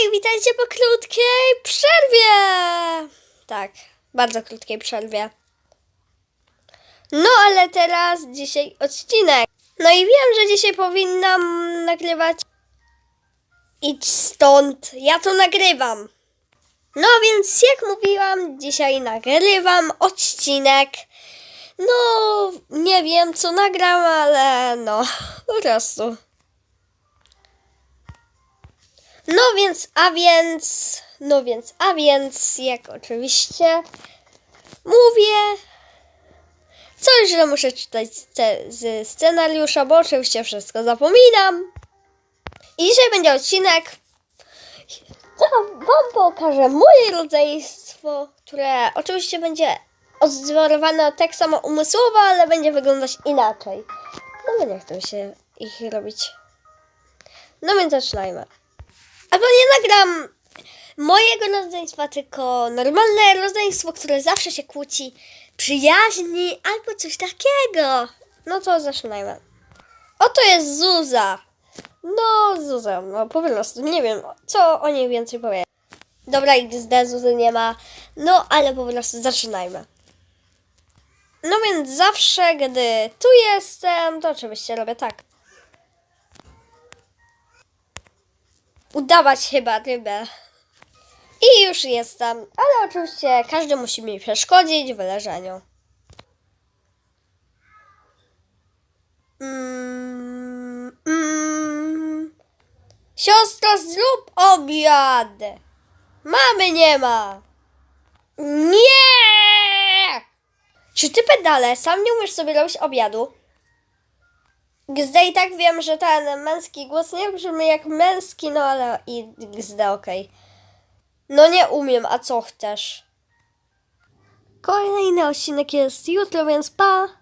Hej, witajcie po krótkiej przerwie! Tak, bardzo krótkiej przerwie. No ale teraz dzisiaj odcinek. No i wiem, że dzisiaj powinnam nagrywać. Idź stąd, ja to nagrywam. No więc jak mówiłam, dzisiaj nagrywam odcinek. No, nie wiem co nagram, ale no, po prostu. No więc, a więc, no więc, a więc, jak oczywiście mówię, coś, że muszę czytać sce- z scenariusza, bo oczywiście wszystko zapominam. I dzisiaj będzie odcinek, ja wam pokażę moje rodzeństwo, które oczywiście będzie odzorowane tak samo umysłowo, ale będzie wyglądać inaczej. No nie chcę się ich robić. No więc zaczynajmy. Albo nie nagram mojego rodzeństwa, tylko normalne rodzeństwo, które zawsze się kłóci, przyjaźni albo coś takiego. No to zaczynajmy. Oto jest Zuza. No, Zuza, no po prostu nie wiem, co o niej więcej powiem. Dobra, XD Zuzy nie ma, no ale po prostu zaczynajmy. No więc zawsze, gdy tu jestem, to oczywiście robię tak. Udawać chyba rybę. I już jestem, ale oczywiście każdy musi mi przeszkodzić w leżeniu. Mm, mm. Siostra, zrób obiad! Mamy nie ma! Nie! Czy ty pedale sam nie umiesz sobie robić obiadu? Gzda i tak wiem, że ten męski głos nie brzmi jak męski, no ale i gzda okej. No nie umiem, a co chcesz? Kolejny odcinek jest jutro, więc pa!